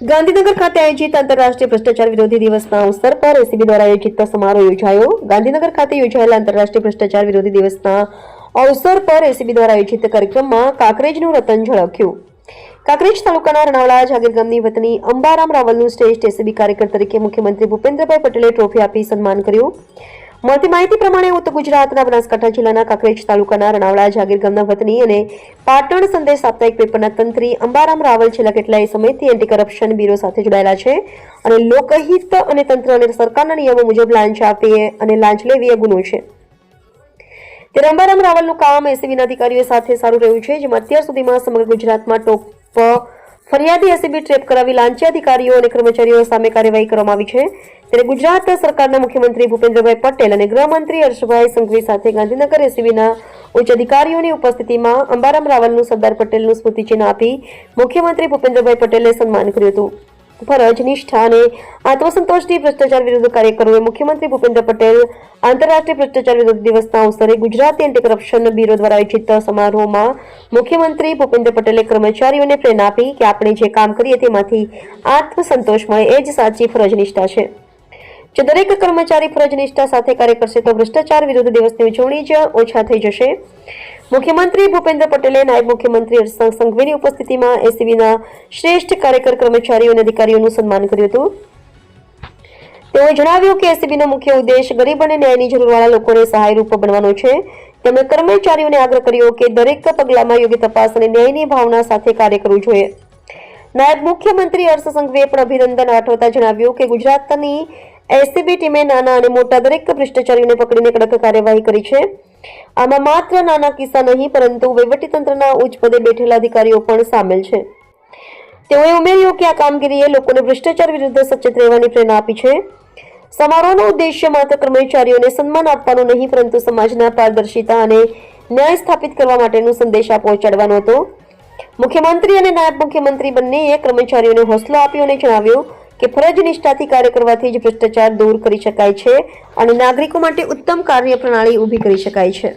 ગાંધીનગર ખાતે આયોજિત આંતરરાષ્ટ્રીય ભ્રષ્ટાચાર વિરોધી દિવસના અવસર પર એસીબી દ્વારા આયોજિત સમારોહ યોજાયો. ગાંધીનગર ખાતે યોજાયેલા આંતરરાષ્ટ્રીય ભ્રષ્ટાચાર વિરોધી દિવસના અવસર પર એસીબી દ્વારા આયોજિત કાર્યક્રમમાં કાકરેજનું રતન ઝળક્યું કાકરેજ તાલુકાના રણાવલા જાગીર ગામની વતની અંબારામ રાવલનું શ્રેષ્ઠ એસીબી કાર્યકર તરીકે મુખ્યમંત્રી ભૂપેન્દ્રભાઈ પટેલે ટ્રોફી આપી સન્માન કર્યું. મળતી માહિતી પ્રમાણે ઉત્તર ગુજરાતના બનાસકાંઠા જિલ્લાના કાંકરેજ તાલુકાના રણાવલા જાગીર ગામના વતની અને પાટણ સંદેશ સાપ્તાહિક પેપરના તંત્રી અંબારામ રાવલ છેલ્લા કેટલાય સમયથી એન્ટી કરપ્શન બ્યુરો સાથે જોડાયેલા છે અને લોકહિત અને તંત્ર અને સરકારના નિયમો મુજબ લાંચ આપીએ અને લાંચ લેવી એ ગુનો છે. ત્યારે અંબારામ રાવલનું કામ એસીબીના અધિકારીઓ સાથે સારું રહ્યું છે, જેમાં અત્યાર સુધીમાં સમગ્ર ગુજરાતમાં ટોપ ફરિયાદી એસીબી ટ્રેપ કરાવી લાંચી અધિકારીઓ અને કર્મચારીઓ સામે કાર્યવાહી કરવામાં આવી છે. ત્યારે ગુજરાત સરકારના મુખ્યમંત્રી ભૂપેન્દ્રભાઈ પટેલ અને ગૃહમંત્રી હર્ષભાઈ સંઘવી સાથે ગાંધીનગર એસીબીના ઉચ્ચ અધિકારીઓની ઉપસ્થિતિમાં અંબારામ રાવલનું સરદાર પટેલનું સ્મૃતિચિહ્ન આપી મુખ્યમંત્રી ભૂપેન્દ્રભાઈ પટેલે સન્માન કર્યું હતું. ફરજ, નિષ્ઠા અને આત્મસંતોષથી ભ્રષ્ટાચાર વિરુદ્ધ કાર્યકરોએ મુખ્યમંત્રી ભૂપેન્દ્ર પટેલ આંતરરાષ્ટ્રીય ભ્રષ્ટાચાર વિરુદ્ધ દિવસના અવસરે ગુજરાત એન્ટી કરપ્શન બ્યુરો દ્વારા આયોજિત સમારોહમાં મુખ્યમંત્રી ભૂપેન્દ્ર પટેલે કર્મચારીઓને પ્રેરણા આપી કે આપણે જે કામ કરીએ તેમાંથી આત્મસંતોષ મળે એ જ સાચી ફરજ નિષ્ઠા છે. જો દરેક કર્મચારી ફરજ નિષ્ઠા સાથે કાર્ય કરશે તો ભ્રષ્ટાચાર વિરુદ્ધ દિવસની ઉજવણી જ ઓછા થઈ જશે. મુખ્યમંત્રી ભૂપેન્દ્ર પટેલે નાયબ મુખ્યમંત્રી હર્ષ સંઘવીની ઉપસ્થિતિમાં એસીબીના શ્રેષ્ઠ કાર્યકર કર્મચારીઓ અને અધિકારીઓનું સન્માન કર્યું હતું. તેઓએ જણાવ્યું કે એસીબીનો મુખ્ય ઉદ્દેશ ગરીબ અને ન્યાયની જરૂરવાળા લોકોને સહાયરૂપ બનવાનો છે. તેમણે કર્મચારીઓને આગ્રહ કર્યો કે દરેક પગલામાં યોગ્ય તપાસ અને ન્યાયની ભાવના સાથે કાર્ય કરવું જોઈએ. નાયબ મુખ્યમંત્રી હર્ષ સંઘવીએ પણ અભિનંદન આઠવતા જણાવ્યું કે ગુજરાતની એસીબી ટીમે નાના અને મોટા દરેક ભ્રષ્ટાચારીઓને પકડીને કડક કાર્યવાહી કરી છે. આમાં માત્ર નાના કિસ્સા નહીં, પરંતુ વહીવટીતંત્રના ઉચ્ચ પદે બેઠેલા અધિકારીઓ પણ સામેલ છે. તેઓએ ઉમેર્યું કે આ કામગીરીએ લોકોને ભ્રષ્ટાચાર વિરુદ્ધ સચેત રહેવાની પ્રેરણા આપી છે. સમારોહનો ઉદ્દેશ્ય માત્ર કર્મચારીઓને સન્માન આપવાનો નહીં, પરંતુ સમાજના પારદર્શિતા અને ન્યાય સ્થાપિત કરવા માટેનો સંદેશા પહોંચાડવાનો હતો. મુખ્યમંત્રી અને નાયબ મુખ્યમંત્રી બંનેએ કર્મચારીઓને હોસલો આપ્યો અને જણાવ્યું કે ફરજ નિષ્ઠાથી કાર્ય કરવાથી જ ભ્રષ્ટાચાર દૂર કરી શકાય છે અને નાગરિકો માટે ઉત્તમ કાર્ય પ્રણાલી ઊભી કરી શકાય છે.